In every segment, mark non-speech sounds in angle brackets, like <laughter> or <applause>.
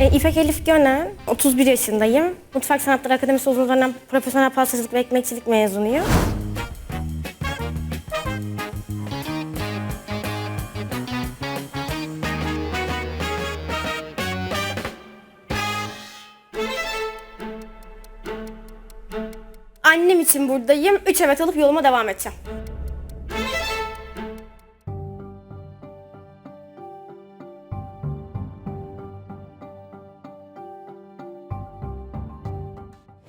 E, İpek Elif Gönen, 31 yaşındayım. Mutfak Sanatları Akademisi uzun dönem profesyonel pastacılık ve ekmekçilik mezunuyum. Annem için buradayım. Üç evet alıp yoluma devam edeceğim.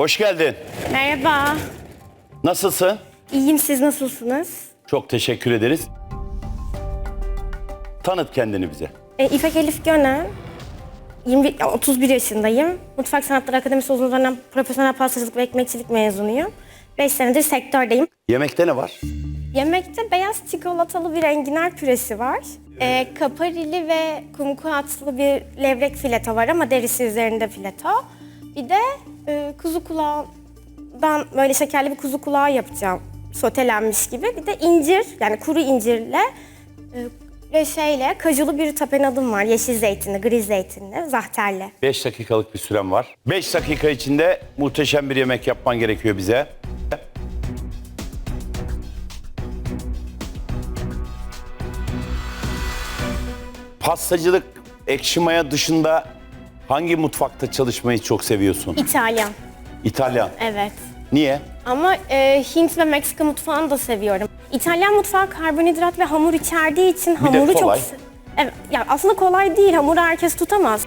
Hoş geldin. Merhaba. Nasılsın? İyiyim, siz nasılsınız? Çok teşekkür ederiz. Tanıt kendini bize. E, İpek Elif Gönen, 21, ya, 31 yaşındayım. Mutfak Sanatları Akademisi uzun dönem profesyonel pastacılık ve ekmekçilik mezunuyum. 5 senedir sektördeyim. Yemekte ne var? Yemekte beyaz çikolatalı bir enginar püresi var. E, kaparili ve kumkuatlı bir levrek fileto var ama derisi üzerinde fileto. Bir de e, kuzu kulağından böyle şekerli bir kuzu kulağı yapacağım. Sotelenmiş gibi. Bir de incir yani kuru incirle e, ve şeyle kajulu bir tapenadım var. Yeşil zeytinli, gri zeytinli, zahterli. 5 dakikalık bir süren var. 5 dakika içinde muhteşem bir yemek yapman gerekiyor bize. Pastacılık, ekşi maya dışında hangi mutfakta çalışmayı çok seviyorsun? İtalyan, İtalyan. evet. Niye? Ama e, Hint ve Meksika mutfağını da seviyorum. İtalyan mutfağı karbonhidrat ve hamur içerdiği için hamuru kolay. çok... Evet, ya aslında kolay değil. Hamuru herkes tutamaz.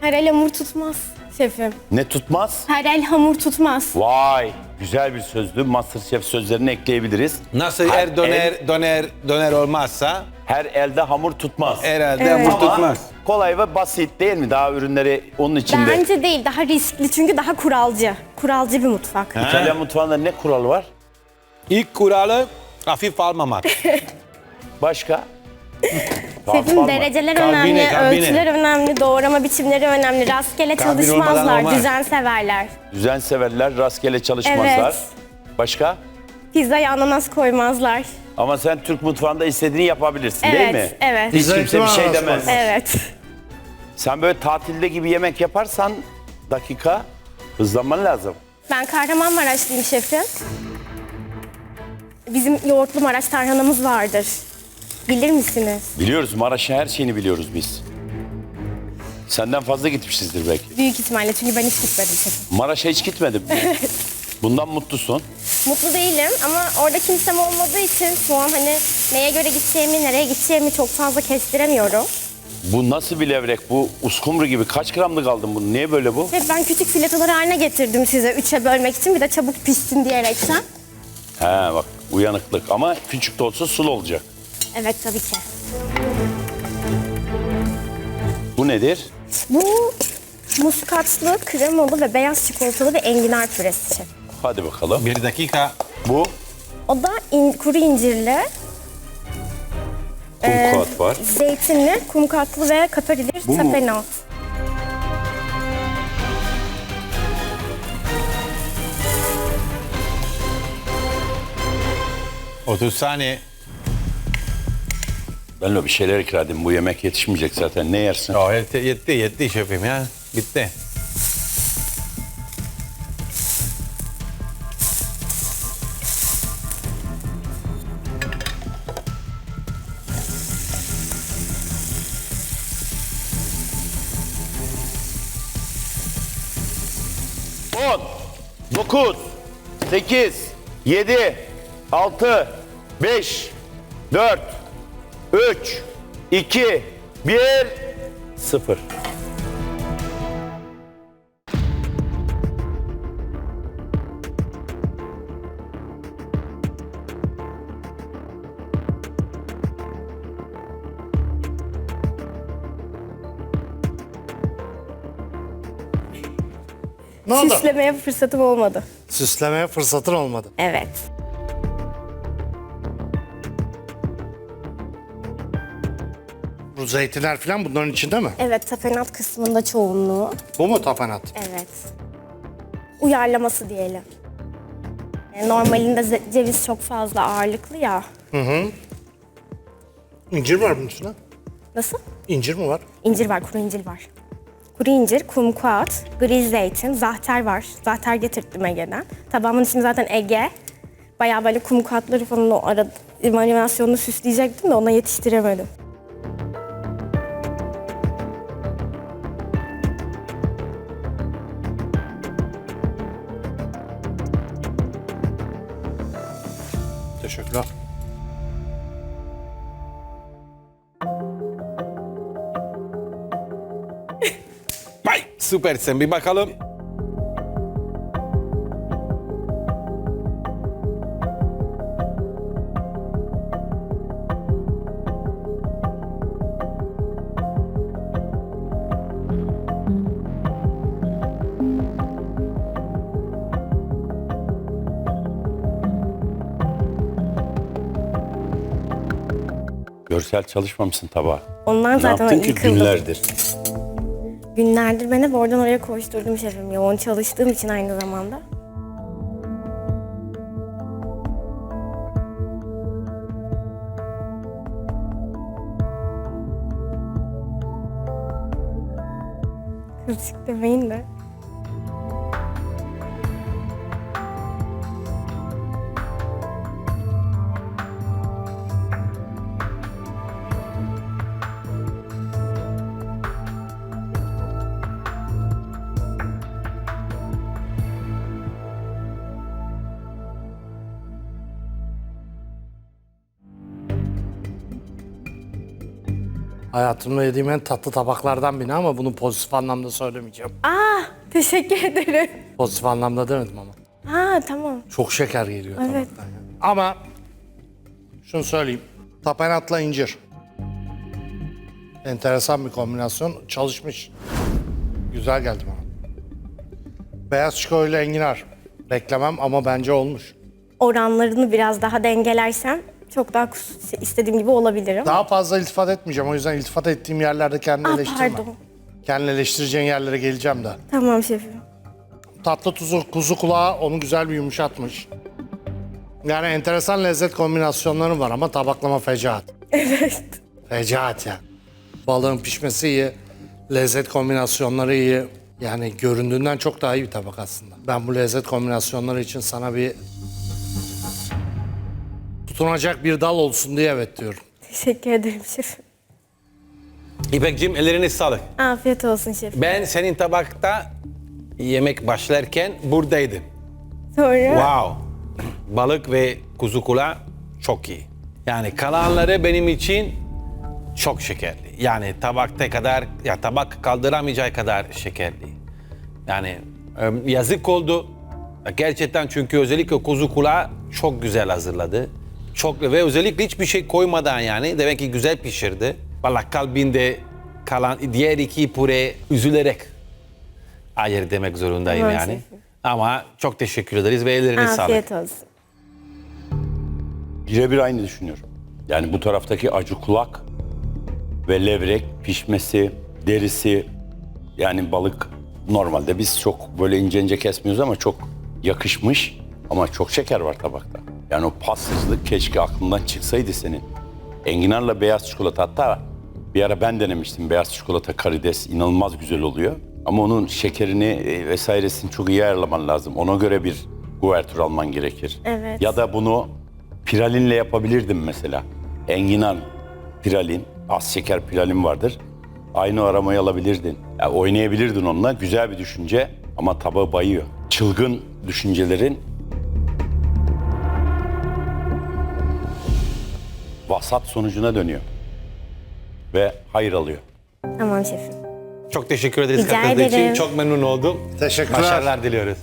Her el hamur tutmaz şefim. Ne tutmaz? Her el hamur tutmaz. Vay, güzel bir sözdü. Masterchef sözlerini ekleyebiliriz. Nasıl Her eğer döner el- döner döner olmazsa Her elde hamur tutmaz. herhalde Evet. hamur Ama tutmaz. kolay ve basit değil mi? Daha ürünleri onun içinde. Bence değil, daha riskli çünkü daha kuralcı. Kuralcı bir mutfak. İtalyan mutfağında ne kuralı var? İlk kuralı hafif almamak. <laughs> Başka? <laughs> Şefim dereceler önemli, ölçüler önemli, doğrama biçimleri önemli. Rastgele olmadan çalışmazlar, olmaz. düzen severler. Düzen severler, rastgele çalışmazlar. Evet. Başka? Pizzaya ananas koymazlar. Ama sen Türk mutfağında istediğini yapabilirsin değil Evet, mi? evet. Hiç kimse bir şey demez. Evet. Sen böyle tatilde gibi yemek yaparsan dakika hızlanman lazım. Ben Kahramanmaraşlıyım şefim. Bizim yoğurtlu Maraş tarhanamız vardır. Bilir misiniz? Biliyoruz Maraş'ın her şeyini biliyoruz biz. Senden fazla gitmişizdir belki. Büyük ihtimalle çünkü ben hiç gitmedim. Maraş'a hiç gitmedim. <laughs> Bundan mutlusun. Mutlu değilim ama orada kimsem olmadığı için şu an hani neye göre gideceğimi, nereye gideceğimi çok fazla kestiremiyorum. Bu nasıl bir levrek? Bu uskumru gibi. Kaç gramlık aldın bunu? Niye böyle bu? Ve ben küçük filetoları haline getirdim size üçe bölmek için bir de çabuk pişsin diyerekten. He bak uyanıklık ama küçük de olsa sulu olacak. Evet tabii ki. Bu nedir? Bu muskatlı, kremalı ve beyaz çikolatalı ve enginar püresi. Hadi bakalım. Bir dakika. Bu O da in- kuru incirli, kumkuat var. zeytinli, kumkatlı ve kaparili bir Bu mu? tapenat. Otuz saniye. Ben de bir şeyler ikram edeyim. Bu yemek yetişmeyecek zaten. Ne yersin? Oh, yetti, yetti, yetti şefim ya. Bitti. On, dokuz, sekiz, yedi, altı, beş, dört, üç, iki, bir, sıfır. Ne oldu? Süslemeye fırsatım olmadı. Süslemeye fırsatın olmadı. Evet. Zeytinler falan bunların içinde mi? Evet, tapenat kısmında çoğunluğu. Bu mu tapenat? Evet. Uyarlaması diyelim. E, Normalinde ceviz çok fazla ağırlıklı ya. İncir var bunun içinde. Nasıl? İncir mi var? İncir var, kuru incir var. kuru incir, kumkuat, gri zeytin, zahter var. Zahter getirttim Ege'den. Tabağımın ismi zaten Ege. Bayağı böyle kumkuatları falan o arada animasyonunu süsleyecektim de ona yetiştiremedim. Süpersin bir bakalım. Görsel çalışmamışsın tabağa. Ondan Ne zaten yaptın ki yıkıldım. günlerdir? Günlerdir ben hep oradan oraya koşturdum şefim. Yoğun çalıştığım için aynı zamanda. Kılçık demeyin de. Hayatımda yediğim en tatlı tabaklardan biri ama bunu pozitif anlamda söylemeyeceğim. Aa, teşekkür ederim. Pozitif anlamda demedim ama. Ha tamam. Çok şeker geliyor Evet. tabaktan. ya. Ama şunu söyleyeyim. Tapenatla incir. Enteresan bir kombinasyon. Çalışmış. Güzel geldi bana. Beyaz çikolata ile enginar. Beklemem ama bence olmuş. Oranlarını biraz daha dengelersem çok daha kus- istediğim gibi olabilirim. Daha fazla iltifat etmeyeceğim. O yüzden iltifat ettiğim yerlerde kendini Aa, eleştirme. pardon. Kendini eleştireceğin yerlere geleceğim de. Tamam şefim. Tatlı tuzu, kuzu kulağı onu güzel bir yumuşatmış. Yani enteresan lezzet kombinasyonları var ama tabaklama fecaat. <laughs> Evet. Fecaat yani. Balığın pişmesi iyi, lezzet kombinasyonları iyi. Yani göründüğünden çok daha iyi bir tabak aslında. Ben bu lezzet kombinasyonları için sana bir tutunacak bir dal olsun diye evet diyorum. Teşekkür ederim şefim. İpek'cim ellerine sağlık. Afiyet olsun şefim. Ben senin tabakta yemek başlarken buradaydım. Sonra Wow. Balık ve kuzu kulağı çok iyi. Yani kalanları benim için çok şekerli. Yani tabakta kadar, ya tabak kaldıramayacağı kadar şekerli. Yani yazık oldu. Gerçekten çünkü özellikle kuzu kulağı çok güzel hazırladı. Çok ve özellikle hiçbir şey koymadan yani demek ki güzel pişirdi. Valla kalbinde kalan diğer iki püre üzülerek hayır demek zorundayım Tamam yani. Ama çok teşekkür ederiz ve ellerine sağlık. afiyet olsun. Birebir aynı düşünüyorum. Yani bu taraftaki acı kulak ve levrek pişmesi, derisi yani balık normalde biz çok böyle ince ince kesmiyoruz ama çok yakışmış ama çok şeker var tabakta. Yani o pastacılık keşke aklından çıksaydı senin. Enginarla beyaz çikolata hatta bir ara ben denemiştim beyaz çikolata karides inanılmaz güzel oluyor. Ama onun şekerini e, vesairesini çok iyi ayarlaman lazım. Ona göre bir guvertür alman gerekir. Evet. Ya da bunu Piralinle yapabilirdim mesela. Enginar, piralin, az şeker piralin vardır. Aynı aromayı alabilirdin. Ya oynayabilirdin onunla. Güzel bir düşünce ama tabağı bayıyor. Çılgın düşüncelerin vasat sonucuna dönüyor. Ve hayır alıyor. Tamam şefim. Çok teşekkür ederiz Rica katıldığın için. ederim. Çok memnun oldum. Teşekkürler. Başarılar diliyoruz.